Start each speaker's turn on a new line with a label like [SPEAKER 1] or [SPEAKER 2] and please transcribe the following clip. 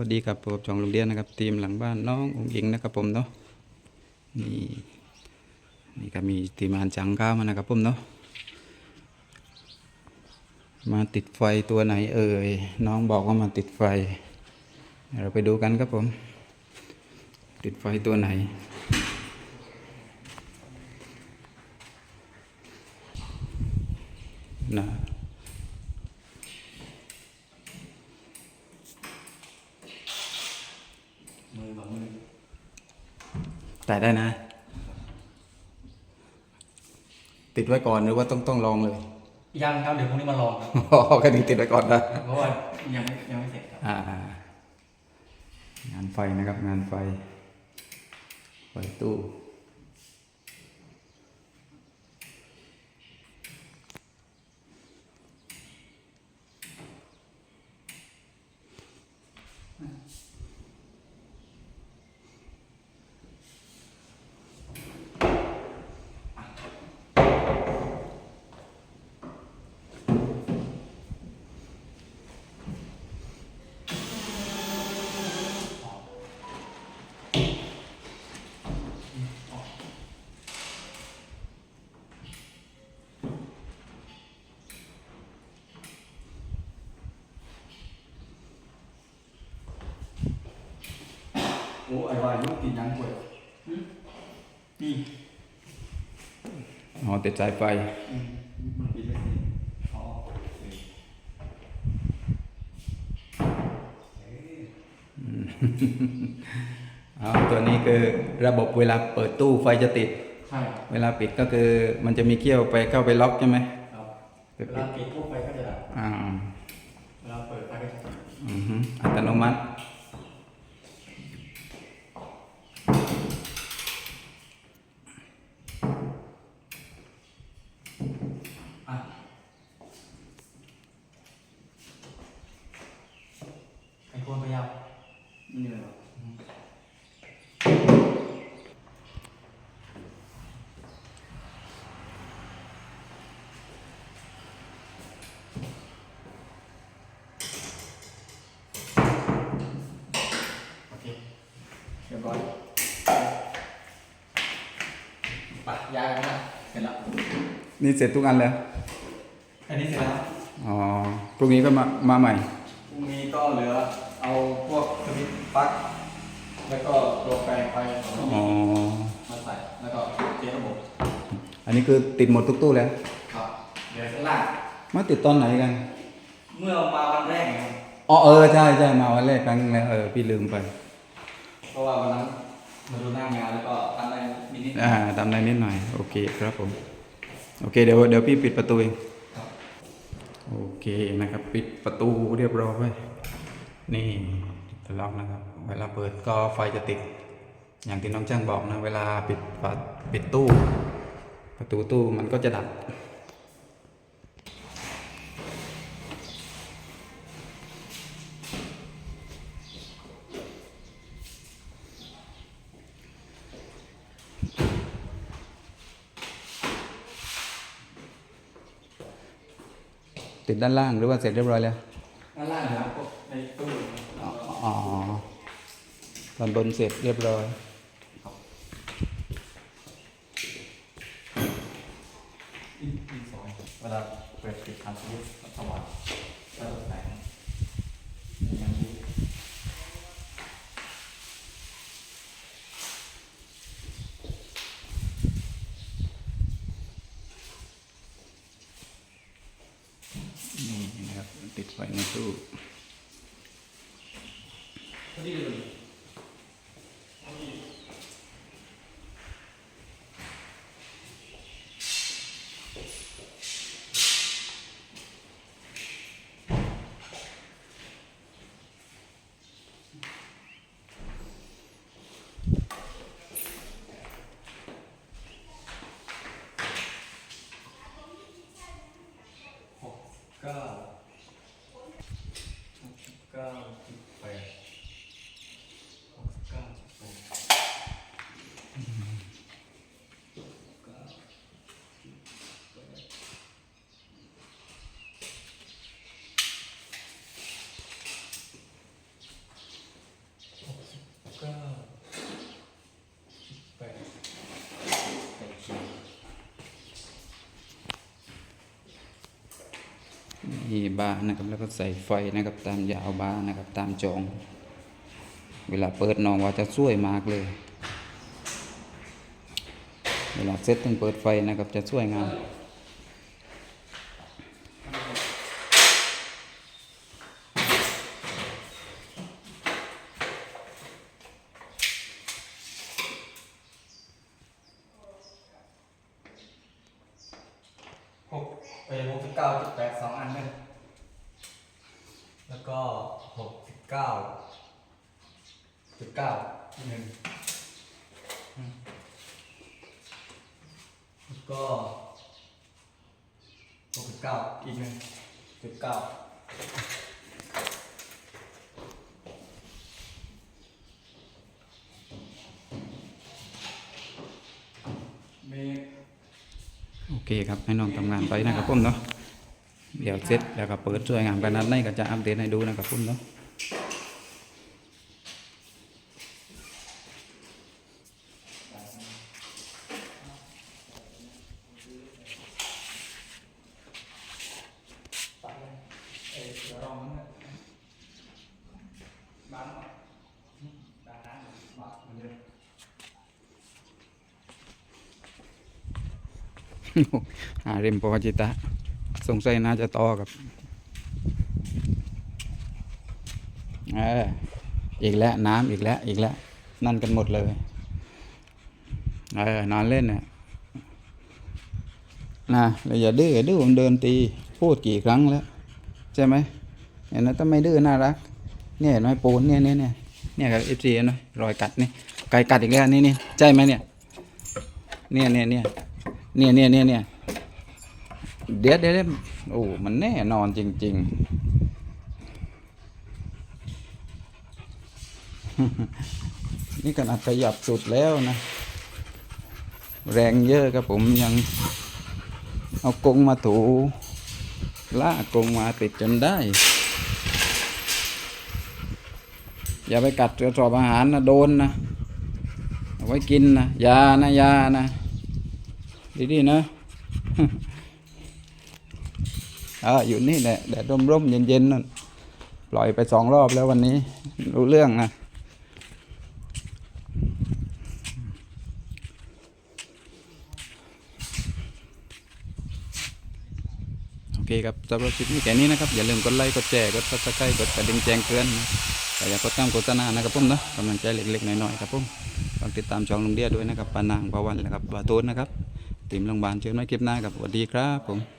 [SPEAKER 1] วัสดีครับผมจองลุงเดียนนะครับทีมหลังบ้านน้ององอิงนะครับผมเนาะนี่นี่ก็มีทีมงานจังก้ามานะครับผมเนาะมาติดไฟตัวไหนเอ่ยน้องบอกว่ามาติดไฟ เราไปดูกันครับผม ติดไฟตัวไหน นะ
[SPEAKER 2] มือกับมือ
[SPEAKER 1] แต่ได้นะ ติดไว้ก่อนหรือว่าต้องต้องลองเลย
[SPEAKER 2] ยังครับเดี๋ยวพรุ่งนี้มาลองครับ
[SPEAKER 1] อ๋อก็ดีติดไว้ก่อนนะ
[SPEAKER 2] เพราะว่ายังไม่ยังไม่เสร็จครับ
[SPEAKER 1] อ่างานไฟนะครับ งานไฟไฟตู้
[SPEAKER 2] โอ้ไอ้วายลูกกินยังป่วยนี่
[SPEAKER 1] อ๋อติดสายไฟ
[SPEAKER 2] มันปิดไม่สิอ๋อ
[SPEAKER 1] อ๋อตัวนี้คือระบบเวลาเปิดตู้ไฟจะติด
[SPEAKER 2] ใช่ครับ
[SPEAKER 1] เวลาปิดก็คือมันจะมีเกี้ยวไปเข้าไปล็อกใช่ไหม
[SPEAKER 2] ครับ
[SPEAKER 1] ไป
[SPEAKER 2] เว
[SPEAKER 1] ปิ
[SPEAKER 2] ลา
[SPEAKER 1] ด
[SPEAKER 2] ปิดพวกไฟก็จะดับ
[SPEAKER 1] อ่า
[SPEAKER 2] เวลาเปิดไฟก็จะติด
[SPEAKER 1] อือฮึอัตโนมัติ
[SPEAKER 2] อะไอ้ควรพยายาม นี่เลยเหรอโอเคเรียบร้อยปะยายกันนะเสร็จแล้ว
[SPEAKER 1] นี่เสร็จทุกอันแล้ว
[SPEAKER 2] อันนี้เสร็จแล้ว
[SPEAKER 1] อ๋อพรุ่งนี้ก็มามาใหม่
[SPEAKER 2] พรุ่งนี้ก็เหลือเอาพวกสวิตช์ปลั๊ก แล้วก็ตัวแปลงไฟของ
[SPEAKER 1] อ๋อ
[SPEAKER 2] มาใส่ แล้วก็เทสระบบ
[SPEAKER 1] อันนี้คือติดหมดทุกตู้แล้ว
[SPEAKER 2] ครับเหลือข้างล่าง
[SPEAKER 1] มาติดตอนไหนกัน
[SPEAKER 2] เมื่อมาวันแรกไงครับ
[SPEAKER 1] อ๋อเออใช่ใช่มาวันแรกครั้งแล้วเออพี่ลืมไป
[SPEAKER 2] เพราะว่าวันนั้นมาดูหน้างานแล้วก็ทำอะไรนิดนิด
[SPEAKER 1] อ่าทำได้นิดหน่อย โอเคครับผม โอเคเดี๋ยวเดี๋ยวพี่ปิดประตูเอง
[SPEAKER 2] ครับ
[SPEAKER 1] โอเคนะครับ ปิดประตูเรียบร้อยนี่จะล็อกนะครับ เวลาเปิดก็ไฟจะติด อย่างที่น้องจ้างบอกนะ เวลาปิดฝาปิดตู้ ประตูตู้มันก็จะดับติดด้านล่างหรือว่าเสร็จเรียบร้อยแล้ว
[SPEAKER 2] ด้านล่างครับพวกในตู้
[SPEAKER 1] อ๋ออ๋อ ตอนบนเสร็จเรียบร้อย
[SPEAKER 2] อินอินสองเวลาเปิดปิดทำสวิตช์สว่างแล้วแสงอย่างนี้
[SPEAKER 1] นี่นะครับติดไฟในตู้
[SPEAKER 2] พอดีเลยหกเก้าหกสิบเก้าสิบแปดหกสิบเก้าสิบแปดเก้าสิบแปด
[SPEAKER 1] บาร์นะครับแล้วก็ใส่ไฟนะครับตามยาวบาร์นะครับตามจอง เวลาเปิดน้องว่าจะสวยมากเลย เวลาเซตถึงเปิดไฟนะครับจะสวยงาม
[SPEAKER 2] หกเอหกสิบเก้าจุดแปดสองอันเลย ก็หกสิบเก้าจุดเก้าหนึ่งแล้วก็หกสิบเก้าอีกหนึ่งจุดเก้ามฆ
[SPEAKER 1] โอเคครับ ให้น้องทำงานไปนะครับผมเนาะ เดี๋ยวเสร็จแล้วก็เปิดสวยงามกันนั้นในก็จะอัปเดตให้ดูนะครับคุณเนาะ
[SPEAKER 2] อา
[SPEAKER 1] ริมปวจิตะ สงสัยน่าจะต่อกับเอออีกแล้วน้ำอีกแล้วอีกแล้วนั่นกันหมดเลยเออนอนเล่นเนี่ยนะแล้วอย่าดื้อดื้อผมเดินตีพูดกี่ครั้งแล้วใช่ไหมเห็นไหมถ้าไม่ดื้อน่ารัก เนี่ยเห็นไหมปูนเนี่ยเนี่ยเนี่ยเนี่ยกับเอฟซีเห็นไหมรอยกัดนี่ไก่กัดอีกแล้วนี่นี่ใช่ไหมเนี่ยเนี่ยเนี่ยเนี่ยเนี่ยเนี่ยเนี่ยเนี่ย เดี๋ยวเดี๋ยวเดี๋ยวโอ้ มันแน่นอนจริง ๆ นี่ขนาดขยับสุดแล้วนะ แรงเยอะครับผมยัง เอากรงมาถูลากกรงมาติดจนได้ อย่าไปกัดกระสอบอาหารนะโดนนะเอาไว้กินนะยานะยานะดีๆนะ เอออยู่นี่แหละแดดร่มๆเย็นๆนั่นปล่อยไปสองรอบแล้ววันนี้ รู้เรื่องนะโอเคครับสำหรับคลิปนี้แค่นี้นะครับ อย่าลืมกดไลค์กดแชร์กดซับสไครต์กดกระดิ่งแจ้งเตือนแต่อย่ากดตามโฆษณานะครับผมนะกำลังใจเล็กๆน้อยๆครับผมฝากติดตามช่องลุงเดียด้วยนะครับปานางปาวันและครับปาตูนนะครับติมโรงพยาบาลเชิญไว้คลิปหน้าครับสวัสดีครับผม